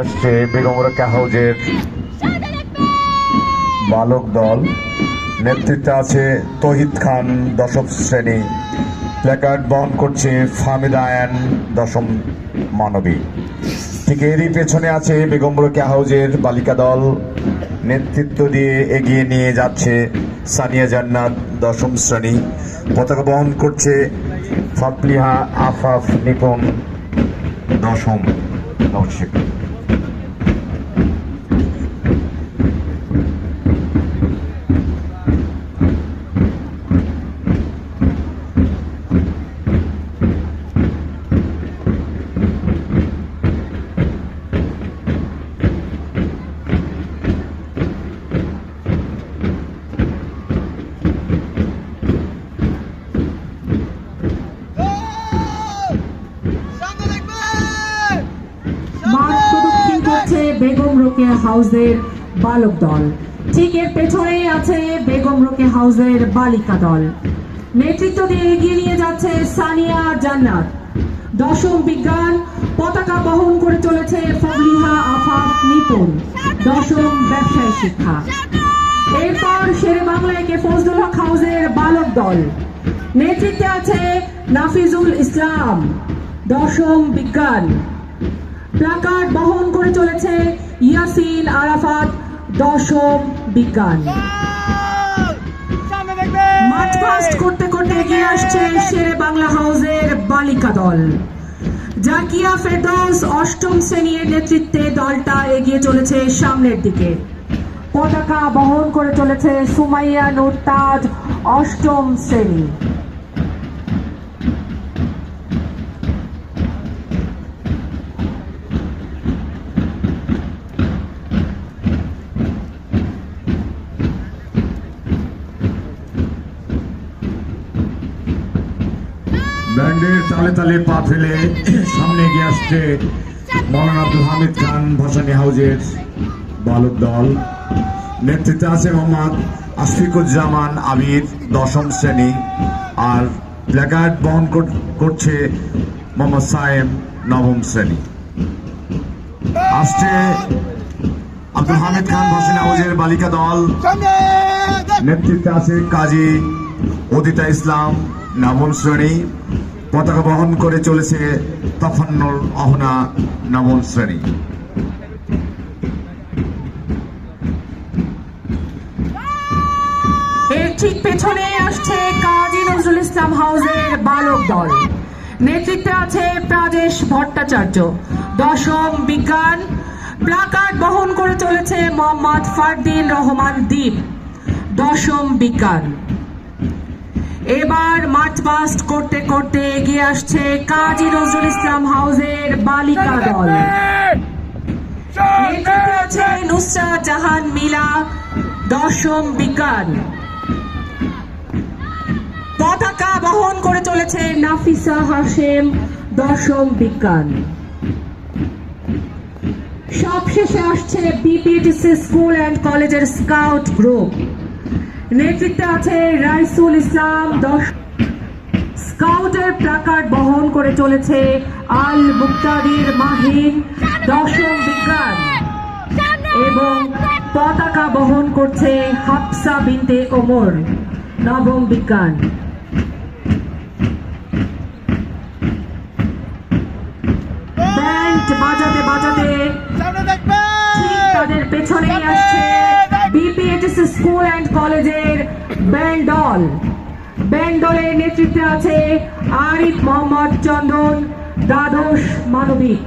আসছে বেগম রোকেয়া হাউজের বালক দল। নেতৃত্বে আছে তহিদ খান দশম শ্রেণি। প্ল্যাকার্ড বহন করছে ফাহমিদা আয়ান দশম মানবী। ঠিক এরই পেছনে আছে বেগম রোকেয়া হাউজের বালিকা দল। নেতৃত্ব দিয়ে এগিয়ে নিয়ে যাচ্ছে সানিয়া জান্নাত দশম শ্রেণি। পতাকা বহন করছে ফাতলিহা আফাফ নিপুণ দশম। নবশিক রোকেয়া হাউসের বালক দল। ঠিক এর পেছনেই আছে বেগম রোকেয়া হাউসের বালিকা দল। নেতৃত্ব দিয়ে এগিয়ে নিয়ে যাচ্ছে সানিয়া জান্নাত। দশম বিজ্ঞান, পতাকা বহন করে চলেছে ফবলিহা আফাফ নিপুণ, দশম ব্যবসায়ী শিক্ষা। এরপর শেরে বাংলায় কে ফজলুল হক হাউসের বালক দল। নেতৃত্বে আছে নাফিজুল ইসলাম, দশম বিজ্ঞান। প্লাকার্ড বহন করে চলেছে ইয়াসিন আরাফাত দশম বিজ্ঞান। করতে করতে এগিয়ে আসছে শেরে বাংলা হাউসের বালিকা দল। জাকিয়া ফেরদৌস অষ্টম শ্রেণির নেতৃত্বে দলটা এগিয়ে চলেছে সামনের দিকে। পতাকা বহন করে চলেছে সুমাইয়া নূর তাজ অষ্টম শ্রেণি। ব্যান্ডের তালে তালে পা ফেলে সামনে এগিয়ে আসছে মৌলানা আব্দুল হামিদ খান ভাসানী হাউজের বালক দল নেতৃত্বে আছে মোহাম্মদ আশফিকুজ্জামান আবির দশম শ্রেণি, আর প্ল্যাকার্ড বহন কর- করছে মোহাম্মদ সায়েম নবম শ্রেণি। আসছে আব্দুল হামিদ খান ভাসানী হাউজের বালিকা দল। নেতৃত্বে আছে কাজী অদিতা ইসলাম নবম শ্রেণি। পতাকা বহন করে চলেছে তফান্নুল অহনা নবম শ্রেণি। এর ঠিক পেছনে আসছে কাজী নজরুল ইসলাম হাউসের বালক দল। নেতৃত্বে আছে প্রাজেশ ভট্টাচার্য, দশম বিজ্ঞান, প্লাকার্ড বহন করে চলেছে মোহাম্মদ ফারদিন রহমান দ্বীপ, দশম বিজ্ঞান। এবার মার্চ পাস্ট করতে করতে এগিয়ে আসছে কাজী নজরুল ইসলাম হাউসের বালিকা দল। আছে নুসরাত জাহান মিলা দশম বিজ্ঞান। পতাকা বহন করে চলেছে নাফিসা হাশেম দশম বিজ্ঞান। সবশেষে আসছে বিপিটিসি স্কুল অ্যান্ড কলেজের স্কাউট গ্রুপ। নেতৃত্বে আছে রাইসুল ইসলাম দশ স্কাউটের প্লাকার্ড বহন করে চলেছে আল মুক্তাদির মাহিন দশম বিজ্ঞান। এবং পতাকা বহন করছে হাফসা বিনতে ওমর নবম বিজ্ঞান। ব্যান্ড বাজাতে বাজাতে ঠিক তাদের পেছনেই আসছে বিপিএইচএস স্কুল অ্যান্ড কলেজের ব্যান্ড দল ব্যান্ড দলের নেতৃত্বে আছে আরিফ মোহাম্মদ চন্দন, দ্বাদশ মানবিক।